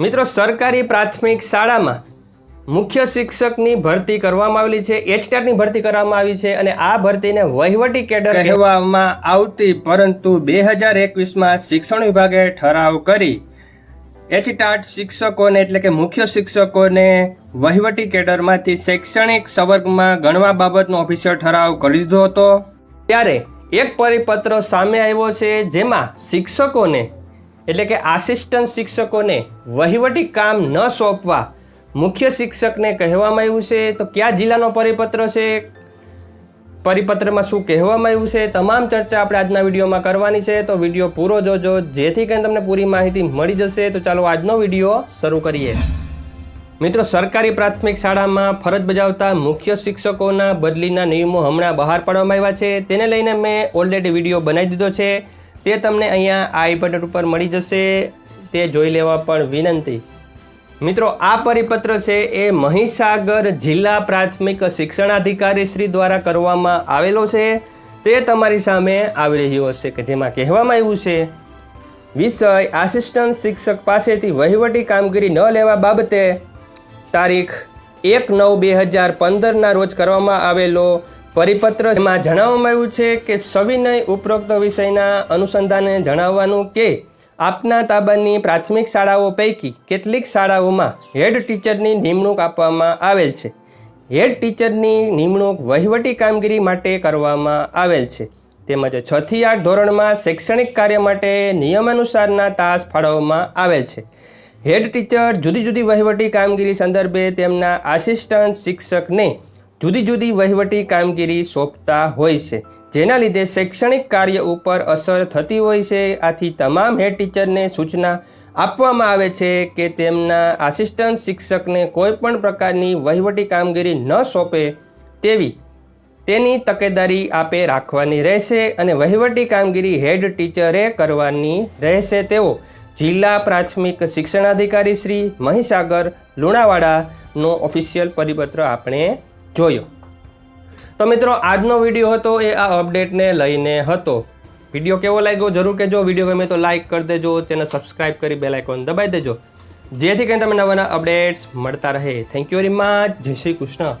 મિત્રો સરકારી પ્રાથમિક શાળામાં મુખ્ય શિક્ષકની ભરતી કરવામાં આવેલી છે એચટેટની ભરતી કરવામાં આવી છે અને આ ભરતીને વહીવટી કેડર કહેવામાં આવતી પરંતુ બે હજાર એકવીસમાં શિક્ષણ વિભાગે ઠરાવ કરી એચટાટ શિક્ષકોને એટલે કે મુખ્ય શિક્ષકોને વહીવટી કેડરમાંથી શૈક્ષણિક સંવર્ગમાં ગણવા બાબતનો ઓફિસિયલ ઠરાવ કરી દીધો હતો. ત્યારે એક પરિપત્ર સામે આવ્યો છે જેમાં શિક્ષકોને એટલે કે આસિસ્ટન્ટ શિક્ષકોને વહીવટી કામ ન સોંપવા મુખ્ય શિક્ષકને કહેવામાં આવ્યું છે, તો કયા જિલ્લાનો પરિપત્ર છે? પરિપત્રમાં શું કહેવામાં આવ્યું છે? તમામ ચર્ચા આપણે આજના વિડીયોમાં કરવાની છે, તો વીડિયો પૂરો જોજો, જેથી કરીને તમને પૂરી માહિતી મળી જશે. તો ચાલો આજનો વીડિયો શરૂ કરીએ. મિત્રો, સરકારી પ્રાથમિક શાળામાં ફરજ બજાવતા મુખ્ય શિક્ષકોના બદલીના નિયમો હમણાં બહાર પાડવામાં આવ્યા છે. તેને લઈને મેં ઓલરેડી વીડિયો બનાવી દીધો છે. તે તમને અહીંયા આઈ બટન ઉપર મળી જશે. તે જોઈ લેવા પણ વિનંતી. મિત્રો, આ પરિપત્ર છે એ મહીસાગર જિલ્લા પ્રાથમિક શિક્ષણાધિકારી શ્રી દ્વારા કરવામાં આવેલો છે. તે તમારી સામે આવી રહ્યો હશે કે જેમાં કહેવામાં આવ્યું છે, વિષય આસિસ્ટન્ટ શિક્ષક પાસેથી વહીવટી કામગીરી ન લેવા બાબતે તારીખ એક નવ બે હજાર પંદરના રોજ કરવામાં આવેલો પરિપત્રમાં જણાવવામાં આવ્યું છે કે સવિનય ઉપરોક્ત વિષયના અનુસંધાને જણાવવાનું કે આપના તાબાની પ્રાથમિક શાળાઓ પૈકી કેટલીક શાળાઓમાં હેડ ટીચરની નિમણૂક આપવામાં આવેલ છે. હેડ ટીચરની નિમણૂક વહીવટી કામગીરી માટે કરવામાં આવેલ છે. તેમજ છથી આઠ ધોરણમાં શૈક્ષણિક કાર્ય માટે નિયમાનુસારના તાસ ફાળવવામાં આવેલ છે. હેડ ટીચર જુદી જુદી વહીવટી કામગીરી સંદર્ભે તેમના આસિસ્ટન્ટ શિક્ષકને જુદી જુદી વહીવટી કામગીરી સોંપતા હોય છે, જેના લીધે શૈક્ષણિક કાર્ય ઉપર અસર થતી હોય છે. આથી તમામ હેડ ટીચરને સૂચના આપવામાં આવે છે કે તેમના આસિસ્ટન્ટ શિક્ષકને કોઈ પણ પ્રકારની વહીવટી કામગીરી ન સોંપે તેવી તેની તકેદારી આપે રાખવાની રહેશે અને વહીવટી કામગીરી હેડ ટીચરે કરવાની રહેશે તેવો જિલ્લા પ્રાથમિક શિક્ષણાધિકારી શ્રી મહીસાગર લુણાવાડાનો ઓફિશિયલ પરિપત્ર આપણે જોયો. તો મિત્રો, આજનો વીડિયો હતો એ આ અપડેટને લઈને હતો. વીડિયો કેવો લાગ્યો? જરૂર કહેજો. વીડિયો ગમે તો લાઇક કરી દેજો, ચેનલ સબસ્ક્રાઇબ કરી બેલ આઇકોન દબાવી દેજો. જેથી કરીને તમને નવા નવા અપડેટ્સ મળતા રહે. થેન્ક યુ વેરી મચ જય શ્રી કૃષ્ણ.